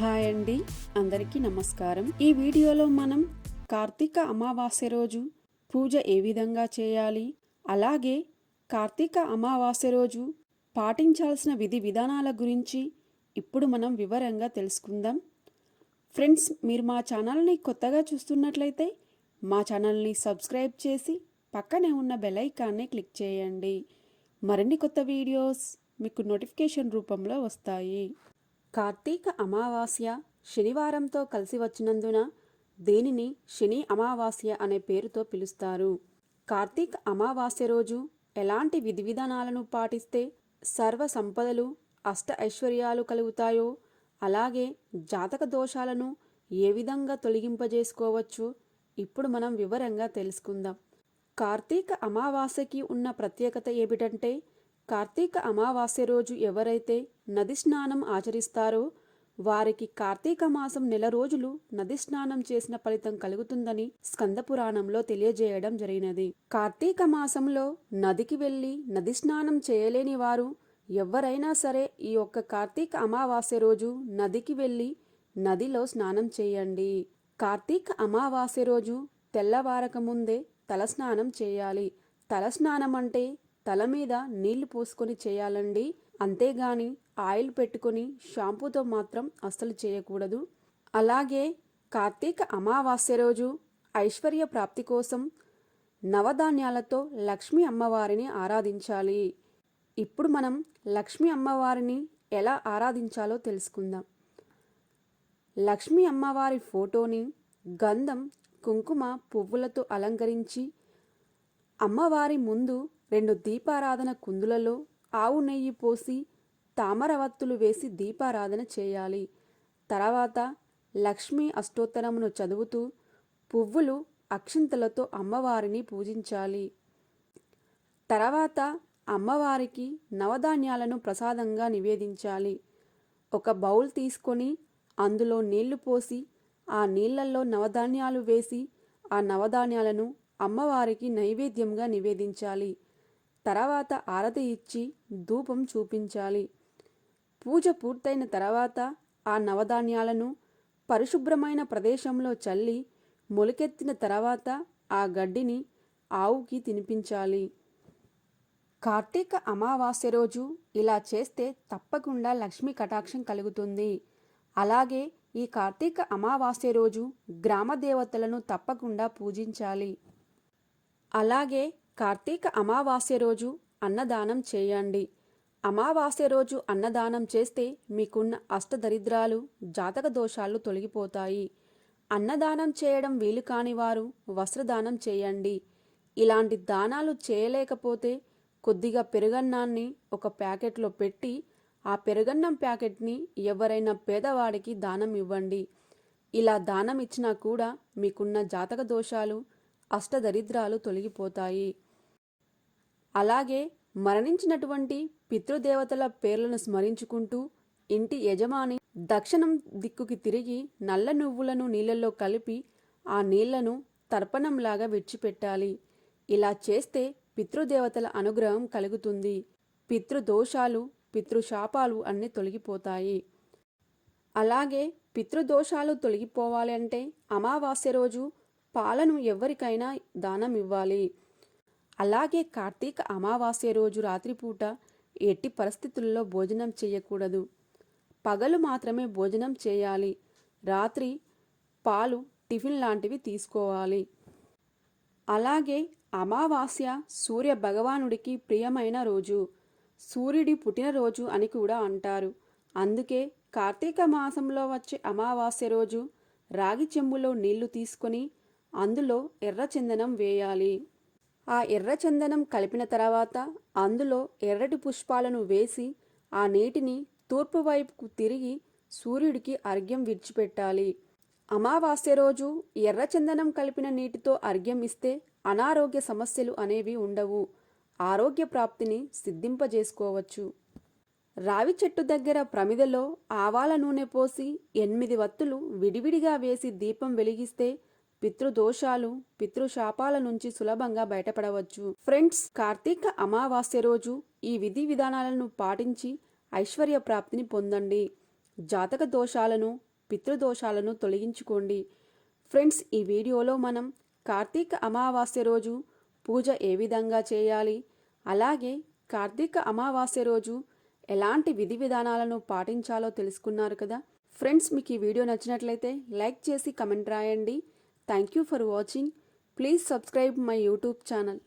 Hi అండి అందరికీ నమస్కారం ఈ వీడియోలో మనం కార్తీక అమావాస్య రోజు పూజ ఏ విధంగా చేయాలి అలాగే కార్తీక అమావాస్య రోజు పాటించాల్సిన విధి విధానాల గురించి ఇప్పుడు మనం వివరంగా తెలుసుకుందాం ఫ్రెండ్స్ మీరు మా ఛానల్ని కొత్తగా చూస్తున్నట్లయితే మా ఛానల్ని సబ్స్క్రైబ్ చేసి పక్కనే ఉన్న బెలైకాన్ని క్లిక్ చేయండి మరిన్ని కొత్త వీడియోస్ మీకు నోటిఫికేషన్ రూపంలో వస్తాయి కార్తీక అమావాస్య శనివారంతో కలిసి వచ్చినందున దీనిని శని అమావాస్య అనే పేరుతో పిలుస్తారు కార్తీక అమావాస్య రోజు ఎలాంటి విధి విధానాలను పాటిస్తే సర్వ సంపదలు అష్ట ఐశ్వర్యాలు కలుగుతాయో అలాగే జాతక దోషాలను ఏ విధంగా తొలగింపజేసుకోవచ్చు ఇప్పుడు మనం వివరంగా తెలుసుకుందాం కార్తీక అమావాస్యకి ఉన్న ప్రత్యేకత ఏమిటంటే కార్తీక అమావాస్య రోజు ఎవరైతే నది స్నానం ఆచరిస్తారో వారికి కార్తీక మాసం నెల రోజులు నది స్నానం చేసిన ఫలితం కలుగుతుందని స్కందపురాణంలో తెలియజేయడం జరిగినది కార్తీక మాసంలో నదికి వెళ్ళి నది స్నానం చేయలేని వారు ఎవరైనా సరే ఈ ఒక్క కార్తీక అమావాస్య రోజు నదికి వెళ్ళి నదిలో స్నానం చేయండి కార్తీక అమావాస్య రోజు తెల్లవారక ముందే తలస్నానం చేయాలి తలస్నానం అంటే తల మీద నీళ్లు పోసుకొని చేయాలండి అంతేగాని ఆయిల్ పెట్టుకొని షాంపూతో మాత్రం అస్సలు చేయకూడదు అలాగే కార్తీక అమావాస్య రోజు ఐశ్వర్య ప్రాప్తి కోసం నవధాన్యాలతో లక్ష్మీ అమ్మవారిని ఆరాధించాలి ఇప్పుడు మనం లక్ష్మీ అమ్మవారిని ఎలా ఆరాధించాలో తెలుసుకుందాం లక్ష్మీ అమ్మవారి ఫోటోని గంధం కుంకుమ పువ్వులతో అలంకరించి అమ్మవారి ముందు రెండు దీపారాధన కుందులలో ఆవు నెయ్యి పోసి తామరవత్తులు వేసి దీపారాధన చేయాలి తర్వాత లక్ష్మీ అష్టోత్తరమును చదువుతూ పువ్వులు అక్షింతలతో అమ్మవారిని పూజించాలి తర్వాత అమ్మవారికి నవధాన్యాలను ప్రసాదంగా నివేదించాలి ఒక బౌల్ తీసుకొని అందులో నీళ్లు పోసి ఆ నీళ్లలో నవధాన్యాలు వేసి ఆ నవధాన్యాలను అమ్మవారికి నైవేద్యంగా నివేదించాలి తర్వాత ఆరతి ఇచ్చి ధూపం చూపించాలి పూజ పూర్తయిన తర్వాత ఆ నవధాన్యాలను పరిశుభ్రమైన ప్రదేశంలో చల్లి మొలకెత్తిన తర్వాత ఆ గడ్డిని ఆవుకి తినిపించాలి కార్తీక అమావాస్య రోజు ఇలా చేస్తే తప్పకుండా లక్ష్మీ కటాక్షం కలుగుతుంది అలాగే ఈ కార్తీక అమావాస్య రోజు గ్రామ దేవతలను తప్పకుండా పూజించాలి అలాగే కార్తీక అమావాస్య రోజు అన్నదానం చేయండి అమావాస్య రోజు అన్నదానం చేస్తే మీకున్న అష్టదరిద్రాలు జాతక దోషాలు తొలగిపోతాయి అన్నదానం చేయడం వీలు కాని వారు వస్త్రదానం చేయండి ఇలాంటి దానాలు చేయలేకపోతే కొద్దిగా పెరుగన్నాన్ని ఒక ప్యాకెట్లో పెట్టి ఆ పెరుగన్నం ప్యాకెట్ని ఎవరైనా పేదవాడికి దానం ఇవ్వండి ఇలా దానం ఇచ్చినా కూడా మీకున్న జాతక దోషాలు అష్టదరిద్రాలు తొలగిపోతాయి అలాగే మరణించినటువంటి పితృదేవతల పేర్లను స్మరించుకుంటూ ఇంటి యజమాని దక్షిణం దిక్కుకి తిరిగి నల్ల నువ్వులను నీళ్ళల్లో కలిపి ఆ నీళ్లను తర్పణంలాగా విడిచిపెట్టాలి ఇలా చేస్తే పితృదేవతల అనుగ్రహం కలుగుతుంది పితృదోషాలు పితృశాపాలు అన్నీ తొలగిపోతాయి అలాగే పితృదోషాలు తొలగిపోవాలంటే అమావాస్య రోజు పాలను ఎవరికైనా దానం ఇవ్వాలి అలాగే కార్తీక అమావాస్య రోజు రాత్రిపూట ఎట్టి పరిస్థితుల్లో భోజనం చేయకూడదు పగలు మాత్రమే భోజనం చేయాలి రాత్రి పాలు టిఫిన్ లాంటివి తీసుకోవాలి అలాగే అమావాస్య సూర్య భగవానుడికి ప్రియమైన రోజు సూర్యుడి పుట్టినరోజు అని కూడా అంటారు అందుకే కార్తీక మాసంలో వచ్చే అమావాస్య రోజు రాగి చెంబులో నీళ్లు తీసుకొని అందులో ఎర్రచందనం వేయాలి ఆ ఎర్రచందనం కలిపిన తర్వాత అందులో ఎర్రటి పుష్పాలను వేసి ఆ నీటిని తూర్పు వైపుకు తిరిగి సూర్యుడికి అర్ఘ్యం విడిచిపెట్టాలి అమావాస్య రోజు ఎర్రచందనం కలిపిన నీటితో అర్ఘ్యం ఇస్తే అనారోగ్య సమస్యలు అనేవి ఉండవు ఆరోగ్య ప్రాప్తిని సిద్ధింపజేసుకోవచ్చు రావి చెట్టు దగ్గర ప్రమిదలో ఆవాల నూనె పోసి ఎనిమిది వత్తులు విడివిడిగా వేసి దీపం వెలిగిస్తే పితృదోషాలు పితృశాపాల నుంచి సులభంగా బయటపడవచ్చు ఫ్రెండ్స్ కార్తీక అమావాస్య రోజు ఈ విధి విధానాలను పాటించి ఐశ్వర్య ప్రాప్తిని పొందండి జాతక దోషాలను పితృదోషాలను తొలగించుకోండి ఫ్రెండ్స్ ఈ వీడియోలో మనం కార్తీక అమావాస్య రోజు పూజ ఏ విధంగా చేయాలి అలాగే కార్తీక అమావాస్య రోజు ఎలాంటి విధి విధానాలను పాటించాలో తెలుసుకున్నారు కదా ఫ్రెండ్స్ మీకు ఈ వీడియో నచ్చినట్లయితే లైక్ చేసి కమెంట్ రాయండి Thank you for watching. Please subscribe my YouTube channel.